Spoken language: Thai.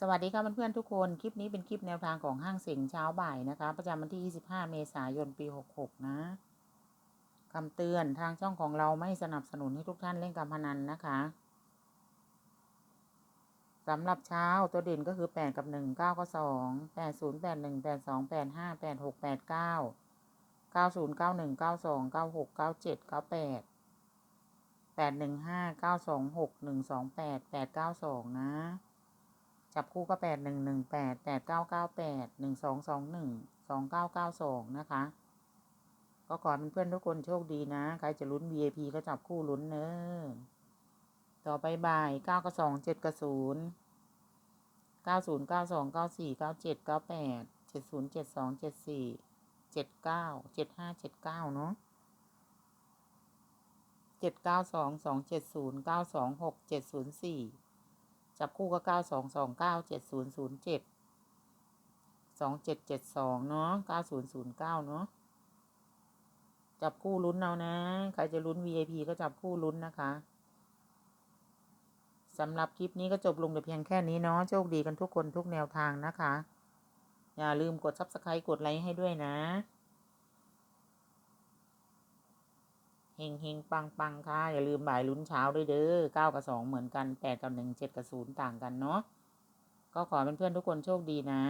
สวัสดีค่ะเพื่อนๆทุกคน คลิปนี้เป็นคลิปแนวทางของห้างเสียงเช้าบ่ายนะคะ ประจำวันที่ 25 เมษายน ปี 66 นะคำเตือนทางช่องของเราไม่สนับสนุนให้ทุกท่านเล่นการพนันนะคะสำหรับเช้าตัวเด่นก็คือ 8 กับ 1 9ก็2 8 0 8 1 8 2 8 5 8 6 8 9 90 91 92 96 97 98 815 926 128 892 นะ จับคู่ก็แปดหนึ่งหนึ่งแปดแปดเก้าเก้าแปดหนึ่งสองสองหนึ่งสองเก้าเก้าสองนะคะ ก็ขอให้เพื่อนๆทุกคนโชคดีนะ ใครจะลุ้น VIP ก็จับคู่ลุ้นเนอะต่อไปบ่ายเก้ากับสองเจ็ดกับศูนย์เก้าศูนย์เก้าสองเก้าสี่เก้าเจ็ดเก้าแปดเจ็ดศูนย์เจ็ดสองเจ็ดสี่เจ็ดเก้าเจ็ดห้าเจ็ดเก้าเนาะเจ็ดเก้าสองสองเจ็ดศูนย์เก้าสองหกเจ็ดศูนย์สี่ จับคู่ก็เก้าสองสองเก้าเจ็ดศูนย์ศูนย์เจ็ดสองเจ็ดเจ็ดสองเนาะเก้าศูนย์ศูนย์เก้าเนาะจับคู่ลุ้นเอานะ ใครจะลุ้น VIP ก็จับคู่ลุ้นนะคะสำหรับคลิปนี้ก็จบลงแต่เพียงแค่นี้เนาะโชคดีกันทุกคนทุกแนวทางนะคะ อย่าลืมกด Subscribe กดไลค์ให้ด้วยนะ เฮงเฮงปังปังค่ะ อย่าลืมบ่ายลุ้นเช้าด้วยเด้อเก้ากับสองเหมือนกันแปดกับหนึ่งเจ็ดกับศูนย์ต่างกันเนาะก็ขอเพื่อนๆทุกคนโชคดีนะ